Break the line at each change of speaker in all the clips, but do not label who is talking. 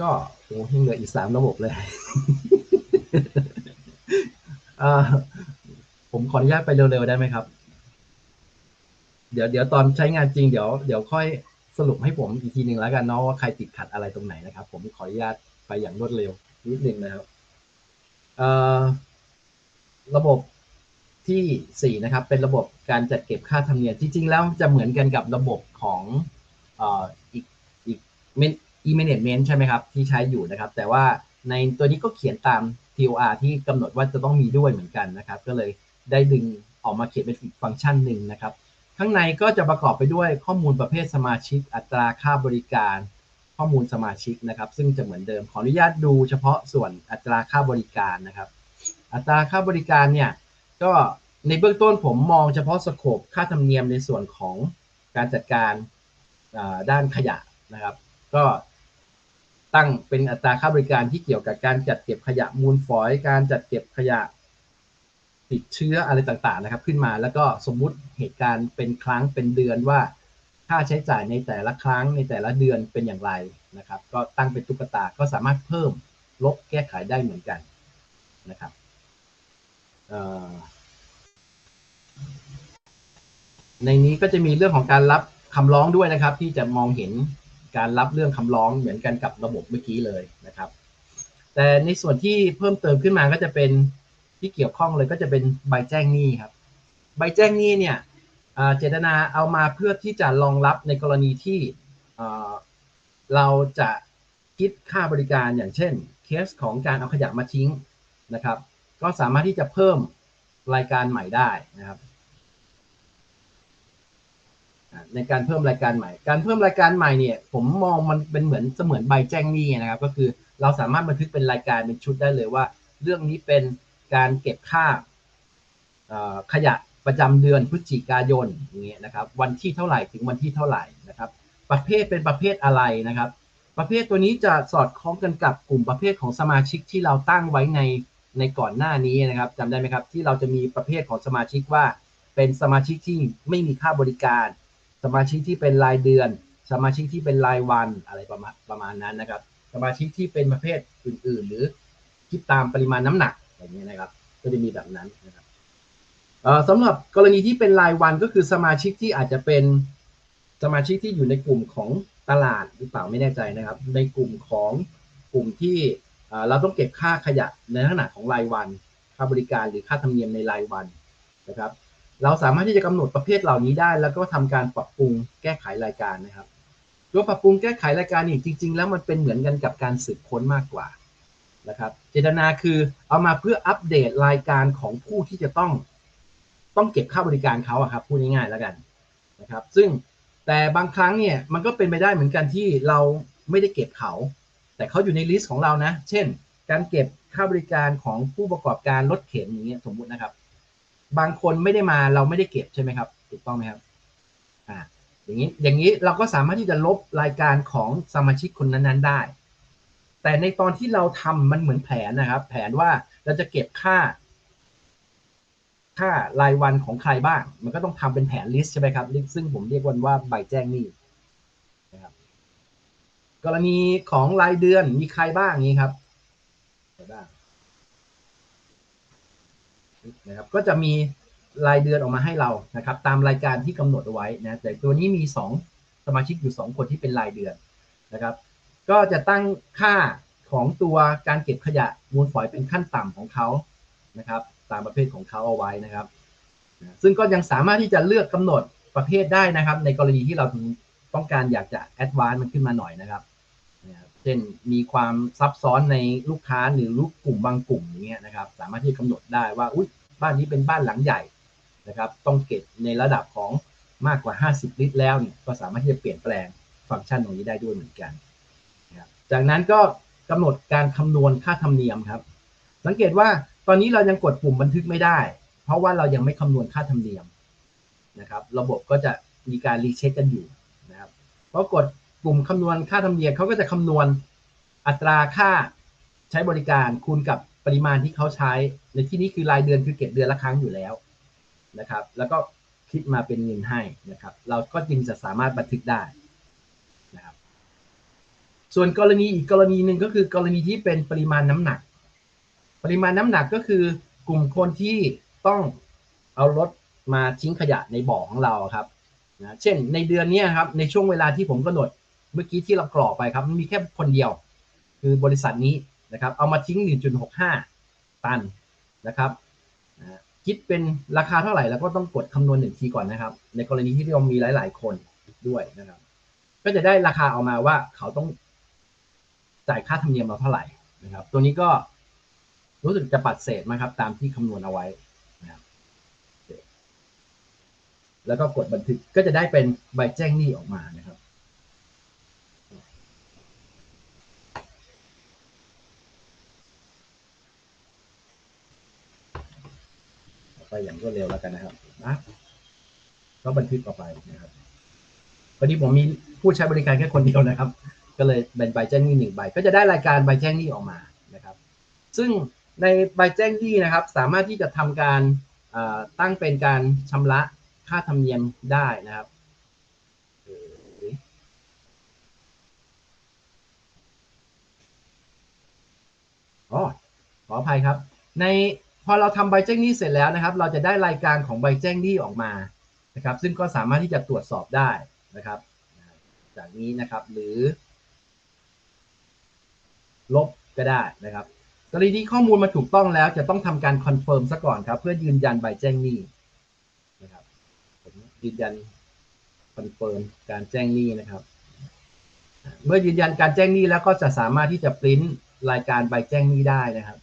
ก็โอ้ยังเหลืออีกสามระบบเลยอ่อผมขออนุญาตไปเร็วๆได้ไหมครับ เดี๋ยวเดี๋ยวตอนใช้งานจริงเดี๋ยวเดี๋ยวค่อยสรุปให้ผมอีกทีหนึ่งแล้วกันเนาะว่าใครติดขัดอะไรตรงไหนนะครับ ผมขออนุญาตไปอย่างรวดเร็วนิดหนึ่งนะครับอ่อระบบที่สี่นะครับ เป็นระบบการจัดเก็บค่าธรรมเนียมจริงๆแล้วจะเหมือนกันกับระบบของอ่ออีกอีก e-management ใช่ไหมครับ ที่ใช้อยู่นะครับ แต่ว่าในตัวนี้ก็เขียนตาม TOR ที่กำหนดว่าจะต้องมีด้วยเหมือนกันนะครับ ก็เลยได้ดึงออกมาเขียนเป็นอีกฟังก์ชันหนึ่งนะครับ ข้างในก็จะประกอบไปด้วยข้อมูลประเภทสมาชิก อัตราค่าบริการ ข้อมูลสมาชิกนะครับ ซึ่งจะเหมือนเดิมขออนุญาตดูเฉพาะส่วนอัตราค่าบริการนะครับ อัตราค่าบริการเนี่ยก็ในเบื้องต้นผมมองเฉพาะสโคปค่าธรรมเนียมในส่วนของการจัดการด้านขยะนะครับ ก็ ตั้งเป็นอัตราค่าบริการที่เกี่ยวกับการจัดเก็บขยะมูลฝอย การจัดเก็บขยะติดเชื้ออะไรต่างๆนะครับ ขึ้นมาแล้วก็สมมุติเหตุการณ์เป็นครั้งเป็นเดือนว่า ค่าใช้จ่ายในแต่ละครั้งในแต่ละเดือนเป็นอย่างไรนะครับ ก็ตั้งเป็นตุ๊กตาก็สามารถเพิ่มลบแก้ไขได้เหมือนกันนะครับในนี้ก็จะมีเรื่องของการรับคำร้องด้วยนะครับ ที่จะมองเห็น การรับเรื่องคำร้องเหมือนกันกับระบบเมื่อกี้เลยนะครับ แต่ในส่วนที่เพิ่มเติมขึ้นมาก็จะเป็นที่เกี่ยวข้องเลยก็จะเป็นใบแจ้งหนี้ครับ ใบแจ้งหนี้เนี่ยเจตนาเอามาเพื่อที่จะรองรับในกรณีที่เราจะคิดค่าบริการอย่างเช่นเคสของการเอาขยะมาทิ้งนะครับ ก็สามารถที่จะเพิ่มรายการใหม่ได้นะครับ ในการเพิ่มรายการใหม่ การเพิ่มรายการใหม่เนี่ย ผมมองมันเป็นเหมือนเสมือนใบแจ้งหนี้นะครับ ก็คือเราสามารถบันทึกเป็นรายการเป็นชุดได้เลยว่า เรื่องนี้เป็นการเก็บค่าขยะประจำเดือนพฤศจิกายนอย่างเงี้ยนะครับ วันที่เท่าไหร่ถึงวันที่เท่าไหร่นะครับ ประเภทเป็นประเภทอะไรนะครับ ประเภทตัวนี้จะสอดคล้องกันกับกลุ่มประเภทของสมาชิกที่เราตั้งไว้ในในก่อนหน้านี้นะครับจำได้ไหมครับ ที่เราจะมีประเภทของสมาชิกว่า เป็นสมาชิกที่ไม่มีค่าบริการ สมาชิกที่เป็นรายเดือน สมาชิกที่เป็นรายวันอะไรประมาณประมาณนั้นนะครับ สมาชิกที่เป็นประเภทอื่น ๆ หรือคิดตามปริมาณน้ำหนักอย่างนี้นะครับ ก็จะมีแบบนั้นนะครับสำหรับกรณีที่เป็นรายวันก็คือสมาชิกที่อาจจะเป็นสมาชิกที่อยู่ในกลุ่มของตลาดหรือเปล่าไม่แน่ใจนะครับ ในกลุ่มของกลุ่มที่เราต้องเก็บค่าขยะในลักษณะของรายวัน ค่าบริการหรือค่าธรรมเนียมในรายวันนะครับ เราสามารถที่จะกำหนดประเภทเหล่านี้ได้ แล้วก็ทำการปรับปรุงแก้ไขรายการนะครับตัวปรับปรุงแก้ไขรายการนี่จริง ๆ แล้วมันเป็นเหมือนกันกับการสืบค้นมากกว่านะครับ เจตนาคือเอามาเพื่ออัปเดตรายการของผู้ที่จะต้องต้องเก็บค่าบริการเขาอะครับพูดง่ายๆแล้วกันนะครับ ซึ่งแต่บางครั้งเนี่ยมันก็เป็นไปได้เหมือนกันที่เราไม่ได้เก็บเขา แต่เขาอยู่ในลิสต์ของเรานะ เช่น การเก็บค่าบริการของผู้ประกอบการรถเข็นอย่างเงี้ยสมมุตินะครับ บางคนไม่ได้มาเราไม่ได้เก็บใช่ไหมครับ ถูกต้องไหมครับอ่าอย่างนี้อย่างนี้เราก็สามารถที่จะลบรายการของสมาชิกคนนั้นๆได้ แต่ในตอนที่เราทำมันเหมือนแผนนะครับ แผนว่าเราจะเก็บค่า ค่ารายวันของใครบ้าง มันก็ต้องทำเป็นแผนลิสต์ใช่ไหมครับ ซึ่งผมเรียกวันว่าใบแจ้งหนี้นะครับกรณีของรายเดือนมีใครบ้างนี้ครับใครบ้าง นะครับก็จะมีรายเดือนออกมาให้เรานะครับ ตามรายการที่กำหนดเอาไว้นะแต่ตัวนี้มี 2 สมาชิกอยู่ 2 คนที่เป็นรายเดือนนะครับ ก็จะตั้งค่าของตัวการเก็บขยะมูลฝอยเป็นขั้นต่ำของเขานะครับ ตามประเภทของเขาเอาไว้นะครับ ซึ่งก็ยังสามารถที่จะเลือกกำหนดประเภทได้นะครับ ในกรณีที่เราต้องการอยากจะแอดวานซ์มันขึ้นมาหน่อยนะครับ เช่นมีความซับซ้อนในลูกค้าหรือลูกกลุ่มบางกลุ่มอย่างเงี้ยนะครับ สามารถที่จะกำหนดได้ว่าอุ้ยบ้านนี้เป็นบ้านหลังใหญ่นะครับ ต้องเก็บในระดับของมากกว่า 50 ลิตร แล้วเนี่ยก็สามารถที่จะเปลี่ยนแปลงฟังก์ชันตรงนี้ได้ด้วยเหมือนกันนะครับจากนั้นก็กำหนดการคำนวณค่าธรรมเนียมครับ สังเกตว่าตอนนี้เรายังกดปุ่มบันทึกไม่ได้ เพราะว่าเรายังไม่คำนวณค่าธรรมเนียมนะครับ ระบบก็จะมีการรีเช็คกันอยู่นะครับเพราะ กดปุ่มคำนวณค่าธรรมเนียมเขาก็จะคำนวณอัตราค่าใช้บริการคูณกับปริมาณที่เขาใช้ ในที่นี้คือรายเดือนคือเก็บเดือนละครั้งอยู่แล้วนะครับ แล้วก็คิดมาเป็นเงินให้นะครับ เราก็จึงจะสามารถบันทึกได้นะครับ ส่วนกรณีอีกกรณีหนึ่งก็คือกรณีที่เป็นปริมาณน้ำหนัก ปริมาณน้ำหนักก็คือกลุ่มคนที่ต้องเอารถมาทิ้งขยะในบ่อของเราครับนะเช่นในเดือนนี้ครับในช่วงเวลาที่ผมกำหนด เมื่อกี้ที่เรากรอกไปครับมันมีแค่คนเดียว คือบริษัทนี้นะครับเอามาทิ้ง 1.65 ตันนะครับคิดเป็นราคาเท่าไหร่แล้วก็ต้องกดคำนวณหนึ่งทีก่อนนะครับ ในกรณีที่เรามีหลาย ๆ คนด้วยนะครับ ก็จะได้ราคาออกมาว่าเขาต้องจ่ายค่าธรรมเนียมเราเท่าไหร่นะครับ ตัวนี้ก็รู้สึกจะปัดเศษนะครับ ตามที่คำนวณเอาไว้นะครับแล้วก็กดบันทึกก็จะได้เป็นใบแจ้งหนี้ออกมานะครับ ไปอย่างรวดเร็วแล้วกันนะครับนะก็บันทึกออกไปนะครับพอดีผมมีผู้ใช้บริการแค่คนเดียวนะครับ ก็เลยเป็นใบแจ้งหนี้หนึ่งใบ ก็จะได้รายการใบแจ้งหนี้ออกมานะครับ ซึ่งในใบแจ้งหนี้นะครับ สามารถที่จะทำการตั้งเป็นการชำระค่าธรรมเนียมได้นะครับอ๋อขออภัยครับ ใน พอเราทำใบแจ้งหนี้เสร็จแล้วนะครับ เราจะได้รายการของใบแจ้งหนี้ออกมานะครับ ซึ่งก็สามารถที่จะตรวจสอบได้นะครับ จากนี้นะครับหรือ ลบก็ได้นะครับกรณีที่ข้อมูลมาถูกต้องแล้วจะต้องทำการคอนเฟิร์มซะก่อนครับ เพื่อยืนยันใบแจ้งหนี้นะครับผมยืนยันคอนเฟิร์มการแจ้งหนี้นะครับ เมื่อยืนยันการแจ้งหนี้แล้วก็จะสามารถที่จะปริ้นรายการใบแจ้งหนี้ได้นะครับ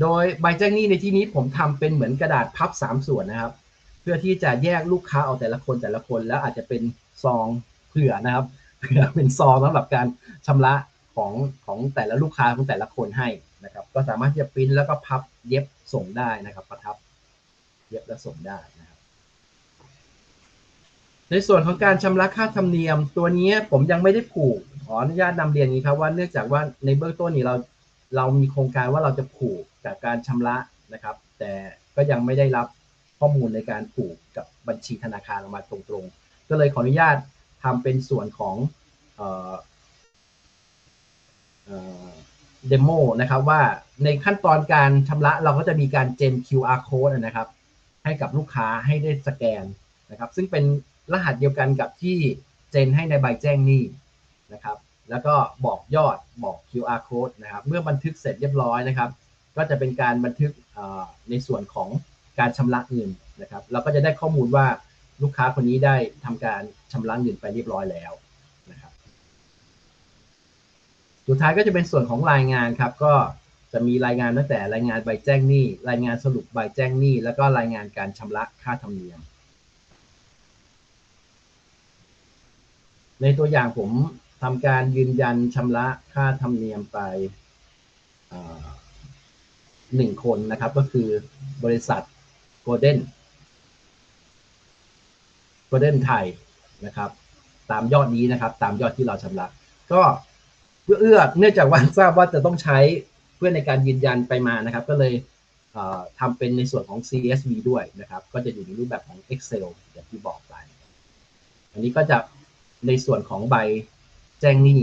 โดยใบแจ้งหนี้ในที่นี้ผมทำเป็นเหมือนกระดาษพับสามส่วนนะครับ เพื่อที่จะแยกลูกค้าเอาแต่ละคนแต่ละคนแล้วอาจจะเป็นซองเผื่อนะครับเผื่อเป็นซองสำหรับการชำระของของแต่ละลูกค้าของแต่ละคนให้นะครับ ก็สามารถที่จะปริ้นแล้วก็พับเย็บส่งได้นะครับ ประทับเย็บและส่งได้นะครับ ในส่วนของการชำระค่าธรรมเนียม ตัวนี้ผมยังไม่ได้ผูกขออนุญาตนำเรียนนี้ครับว่าเนื่องจากว่าในเบื้องต้นนี้เราเรามีโครงการว่าเราจะผูก จากการชำระนะครับ แต่ก็ยังไม่ได้รับข้อมูลในการผูกกับบัญชีธนาคารออกมาตรงๆ ก็เลยขออนุญาตทำเป็นส่วนของเดโมนะครับว่าในขั้นตอนการชำระเราก็จะมีการเจน QR code นะครับ ให้กับลูกค้าให้ได้สแกนนะครับ ซึ่งเป็นรหัสเดียวกันกับที่เจนให้ในใบแจ้งหนี้นะครับ แล้วก็บอกยอดบอก QR code นะครับ เมื่อบันทึกเสร็จเรียบร้อยนะครับ ก็จะเป็นการบันทึกในส่วนของการชำระเงินนะครับ เราก็จะได้ข้อมูลว่าลูกค้าคนนี้ได้ทำการชำระเงินไปเรียบร้อยแล้วนะครับสุดท้ายก็จะเป็นส่วนของรายงานครับ ก็จะมีรายงานตั้งแต่รายงานใบแจ้งหนี้ รายงานสรุปใบแจ้งหนี้ แล้วก็รายงานการชำระค่าธรรมเนียม ในตัวอย่างผมทำการยืนยันชำระค่าธรรมเนียมไป หนึ่งคนนะครับ ก็คือบริษัทโกลเด้นโกลเด้นไทยนะครับ ตามยอดนี้นะครับ ตามยอดที่เราชำระ ก็เพื่อเอื้อเนื่องจากว่าทราบว่าจะต้องใช้เพื่อในการยืนยันไปมานะครับ ก็เลยทำเป็นในส่วนของ CSV ด้วยนะครับ ก็จะอยู่ในรูปแบบของ Excel อย่างที่บอกไป อันนี้ก็จะในส่วนของใบแจ้งหนี้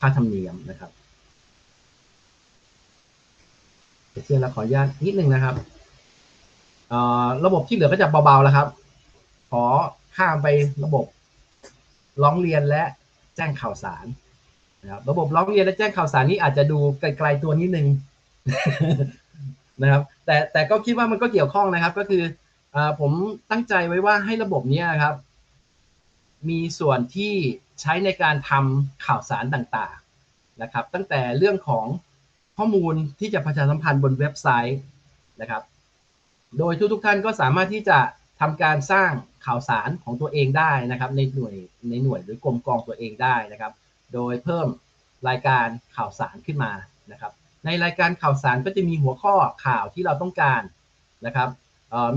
ค่าธรรมเนียมนะครับ เชื่อแล้วขออนุญาตนิดนึงนะครับระบบที่เหลือก็จะเบาๆแล้วครับ ขอข้ามไประบบร้องเรียนและแจ้งข่าวสารนะครับระบบร้องเรียนและแจ้งข่าวสารนี้อาจจะดูไกลๆตัวนิดนึงนะครับ แต่แต่ก็คิดว่ามันก็เกี่ยวข้องนะครับ ก็คืออผมตั้งใจไว้ว่าให้ระบบนี้ครับ มีส่วนที่ใช้ในการทำข่าวสารต่างๆนะครับ ตั้งแต่เรื่องของ ข้อมูลที่จะประชาสัมพันธ์บนเว็บไซต์นะครับ โดยทุกๆท่านก็สามารถที่จะทำการสร้างข่าวสารของตัวเองได้นะครับ ในหน่วยในหน่วยหรือกรมกองตัวเองได้นะครับ โดยเพิ่มรายการข่าวสารขึ้นมานะครับ ในรายการข่าวสารก็จะมีหัวข้อข่าวที่เราต้องการนะครับ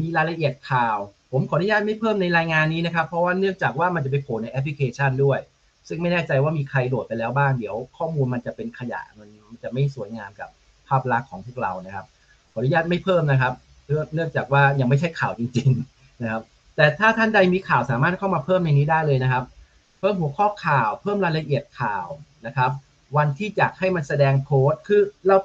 มีรายละเอียดข่าว ผมขออนุญาตไม่เพิ่มในรายงานนี้นะครับ เพราะว่าเนื่องจากว่ามันจะไปโผล่ในแอปพลิเคชันด้วย ซึ่งไม่แน่ใจว่ามีใครโหลดไปแล้วบ้างเดี๋ยว ข้อมูลมันจะเป็นขยะมันจะไม่สวยงามกับภาพลักษณ์ของพวกเรานะครับ ขออนุญาตไม่เพิ่มนะครับเนื่องจากว่ายังไม่ใช่ข่าวจริง ๆนะครับ แต่ถ้าท่านใดมีข่าวสามารถเข้ามาเพิ่มในนี้ได้เลยนะครับ เพิ่มหัวข้อข่าว เพิ่มรายละเอียดข่าวนะครับ วันที่จะให้มันแสดงโพสต์คือเรา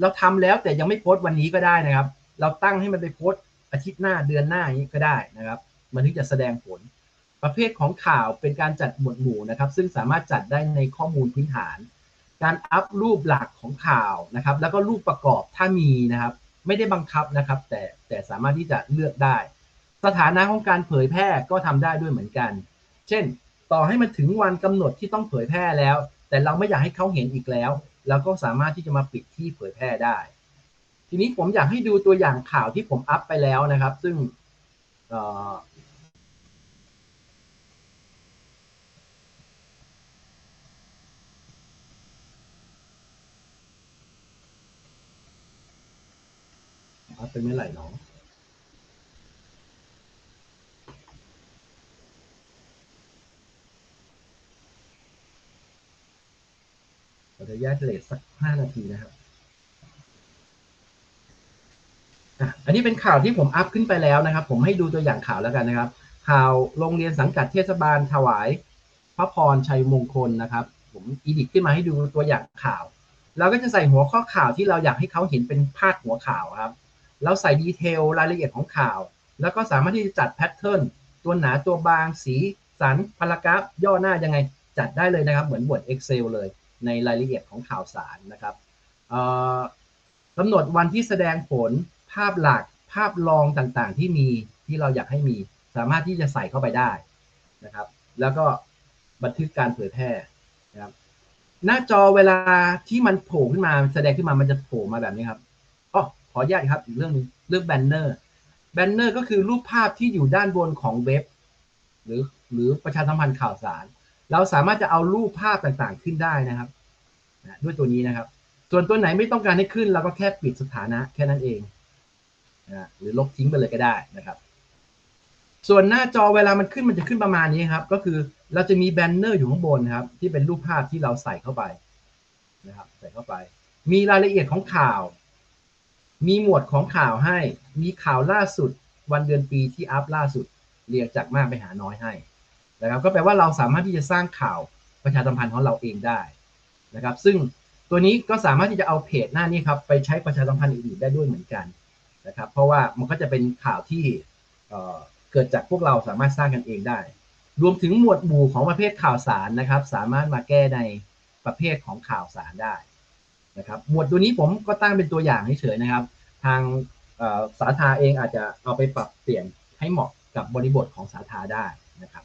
เราทำแล้วแต่ยังไม่โพสต์วันนี้ก็ได้นะครับ เราตั้งให้มันไปโพสต์อาทิตย์หน้าเดือนหน้านี้ก็ได้นะครับ มันถึงจะแสดงผล ประเภทของข่าวเป็นการจัดหมวดหมู่นะครับ ซึ่งสามารถจัดได้ในข้อมูลพื้นฐาน การอัพรูปหลักของข่าวนะครับ แล้วก็รูปประกอบถ้ามีนะครับ ไม่ได้บังคับนะครับ แต่แต่สามารถที่จะเลือกได้ สถานะของการเผยแพร่ก็ทำได้ด้วยเหมือนกัน เช่น ต่อให้มันถึงวันกำหนดที่ต้องเผยแพร่แล้ว แต่เราไม่อยากให้เขาเห็นอีกแล้วเราก็สามารถที่จะมาปิดที่เผยแพร่ได้ ทีนี้ผมอยากให้ดูตัวอย่างข่าวที่ผมอัพไปแล้วนะครับ ซึ่ง เอ่ออัพไปเมื่อไหร่เนาะเราจะแยกเลทสักห้านาทีนะครับอันนี้เป็นข่าวที่ผมอัพขึ้นไปแล้วนะครับ ผมให้ดูตัวอย่างข่าวแล้วกันนะครับ ข่าวโรงเรียนสังกัดเทศบาลถวาย พระพรชัยมงคลนะครับ ผมอีดิทขึ้นมาให้ดูตัวอย่างข่าว เราก็จะใส่หัวข้อข่าวที่เราอยากให้เขาเห็นเป็นพาดหัวข่าวครับ เราใส่ดีเทลรายละเอียดของข่าว แล้วก็สามารถที่จะจัดแพทเทิร์นตัวหนาตัวบางสีสันพารากราฟย่อหน้ายังไง จัดได้เลยนะครับ เหมือนบท Excel เลยในรายละเอียดของข่าวสารนะครับกำหนดวันที่แสดงผลภาพหลักภาพรองต่างๆ ที่มีที่เราอยากให้มี สามารถที่จะใส่เข้าไปได้นะครับ แล้วก็บันทึกการเผยแพร่นะครับหน้าจอเวลาที่มันโผล่ขึ้นมาแสดงขึ้นมามันจะโผล่มาแบบนี้ครับ ขออนุญาตครับอีกเรื่องหนึงเรื่องแบนเนอร์แบนเนอร์ก็คือรูปภาพที่อยู่ด้านบนของเว็บ หรือหรือประชาสัมพันธ์ข่าวสาร เราสามารถจะเอารูปภาพต่างๆขึ้นได้นะครับด้วยตัวนี้นะครับ ส่วนตัวไหนไม่ต้องการให้ขึ้น เราก็แค่ปิดสถานะแค่นั้นเองนะหรือลบทิ้งไปเลยก็ได้นะครับ ส่วนหน้าจอเวลามันขึ้นมันจะขึ้นประมาณนี้ครับ ก็คือเราจะมีแบนเนอร์อยู่ข้างบนครับ ที่เป็นรูปภาพที่เราใส่เข้าไปนะครับ ใส่เข้าไป มีรายละเอียดของข่าว มีหมวดของข่าวให้ มีข่าวล่าสุดวันเดือนปีที่อัพล่าสุด เรียงจากมากไปหาน้อยให้นะครับ ก็แปลว่าเราสามารถที่จะสร้างข่าวประชาสัมพันธ์ของเราเองได้นะครับ ซึ่งตัวนี้ก็สามารถที่จะเอาเพจหน้านี้ครับไปใช้ประชาสัมพันธ์อื่นๆได้ด้วยเหมือนกันนะครับ เพราะว่ามันก็จะเป็นข่าวที่เเกิดจากพวกเราสามารถสร้างกันเองได้ รวมถึงหมวดหมู่ของประเภทข่าวสารนะครับ สามารถมาแก้ในประเภทของข่าวสารได้นะครับ หมวดตัวนี้ผมก็ตั้งเป็นตัวอย่างเฉยๆนะครับ ทางสาธาเองอาจจะเอาไปปรับเปลี่ยนให้เหมาะกับบริบทของสาธาได้นะครับ